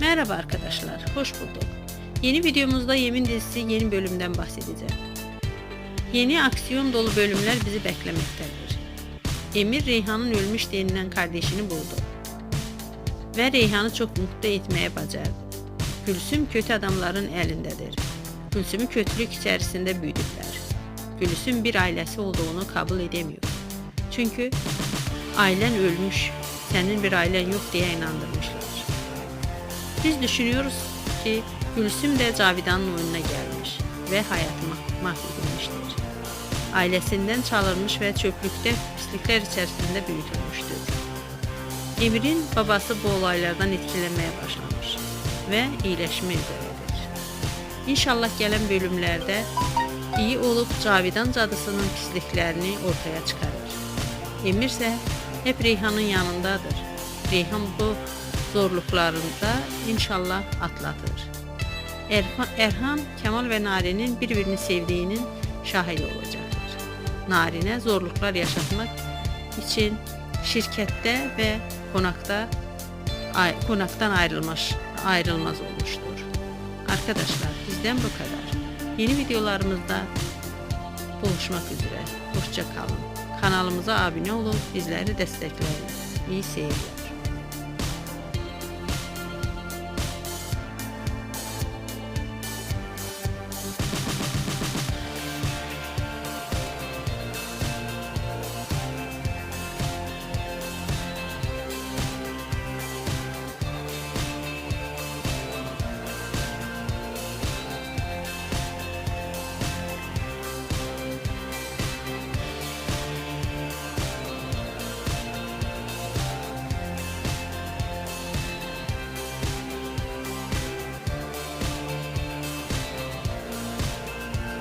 Merhaba arkadaşlar, hoş bulduk. Yeni videomuzda Yemin dizisi yeni bölümden bahsedeceğim. Yeni aksiyon dolu bölümler bizi beklemektedir. Emir Reyhan'ın ölmüş denilen kardeşini buldu. Ve Reyhan'ı çok mutlu etmeye bacardı. Gülsüm kötü adamların elindedir. Gülsüm'ü kötülük içerisinde büyüdüler. Gülsüm bir ailesi olduğunu kabul edemiyor. Çünkü ailen ölmüş, senin bir ailen yok diye inandırmışlar. Biz düşünüyoruz ki Gülsüm de Cavidan'ın oyununa gelmiş ve hayatı mah- mahvedilmiştir. Ailesinden çalınmış ve çöplükte pislikler içerisinde büyütülmüştür. Emir'in babası bu olaylardan etkilenmeye başlamış ve iyileşme üzeredir. İnşallah gelen bölümlerde iyi olup Cavidan cadısının pisliklerini ortaya çıkarır. Emir ise hep Reyhan'ın yanındadır. Reyhan bu zorluklarında inşallah atlatır. Erhan, Kemal ve Nari'nin birbirini sevdiğinin şahidi olacaktır. Nari'ne zorluklar yaşatmak için şirkette ve konakta konaktan ayrılmış ayrılmaz olmuştur. Arkadaşlar bizden bu kadar. Yeni videolarımızda buluşmak üzere. Hoşça kalın. Kanalımıza abone olun, bizleri destekleyin. İyi seyirler.